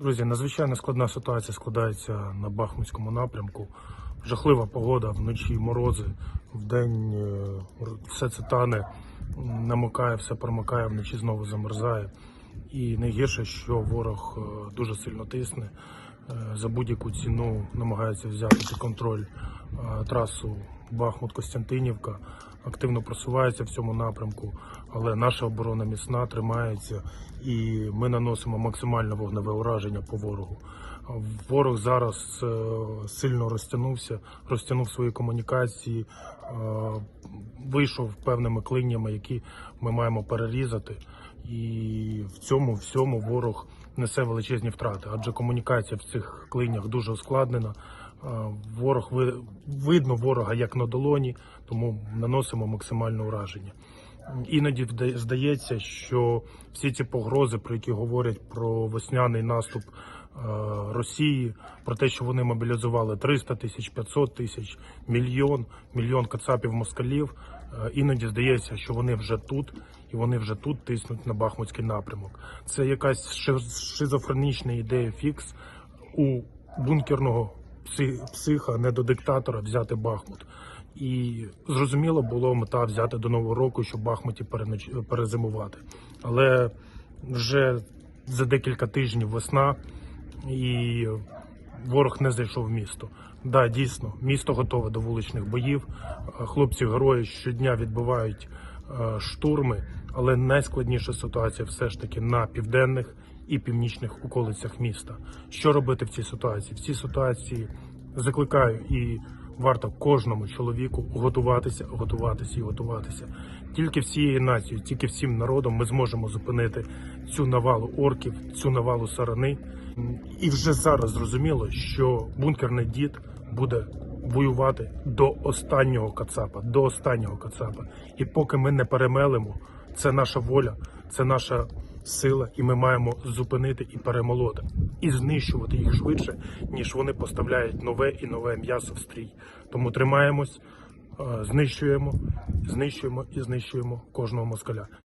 Друзі, надзвичайно складна ситуація складається на Бахмутському напрямку. Жахлива погода, вночі морози, вдень е, все це тане, намокає, все промокає, вночі знову замерзає. І найгірше, що ворог е, дуже сильно тисне, е, за будь-яку ціну намагається взяти під контроль е, трасу Бахмут-Костянтинівка, активно просувається в цьому напрямку, але наша оборона міцна, тримається, і ми наносимо максимальне вогневе ураження по ворогу. Ворог зараз е, сильно розтягнувся, розтягнув свої комунікації, е, вийшов певними клиннями, які ми маємо перерізати. І в цьому всьому ворог несе величезні втрати, адже комунікація в цих клинях дуже ускладнена. Ворог ви- видно ворога як на долоні, тому наносимо максимальне ураження. Іноді здається, що всі ці погрози, про які говорять про весняний наступ е, Росії, про те, що вони мобілізували 300 тисяч, 500 тисяч, мільйон, мільйон кацапів москалів. е, Іноді здається, що вони вже тут, і вони вже тут тиснуть на Бахмутський напрямок. Це якась шизофренічна ідея фікс у бункерного психа, не до диктатора взяти Бахмут. І зрозуміло було мета взяти до нового року, щоб Бахмуті перезимувати. Але вже за декілька тижнів весна і ворог не зайшов в місто. Да, дійсно, місто готове до вуличних боїв. Е, Хлопці герої щодня відбивають е, штурми, але найскладніша ситуація все ж таки на південних і північних околицях міста. Що робити в цій ситуації? В цій ситуації закликаю і варто кожному чоловіку готуватися, готуватися і готуватися. Тільки всією нацією, тільки всім народом ми зможемо зупинити цю навалу орків, цю навалу сарани. І вже зараз зрозуміло, що бункерний дід буде воювати до останнього кацапа, до останнього кацапа. І поки ми не перемелимо, це наша воля, це наша сила, і ми маємо зупинити і перемолоти, і знищувати їх швидше, ніж вони поставляють нове і нове м'ясо в стрій. Тому тримаємось, е, знищуємо, знищуємо і знищуємо кожного москаля.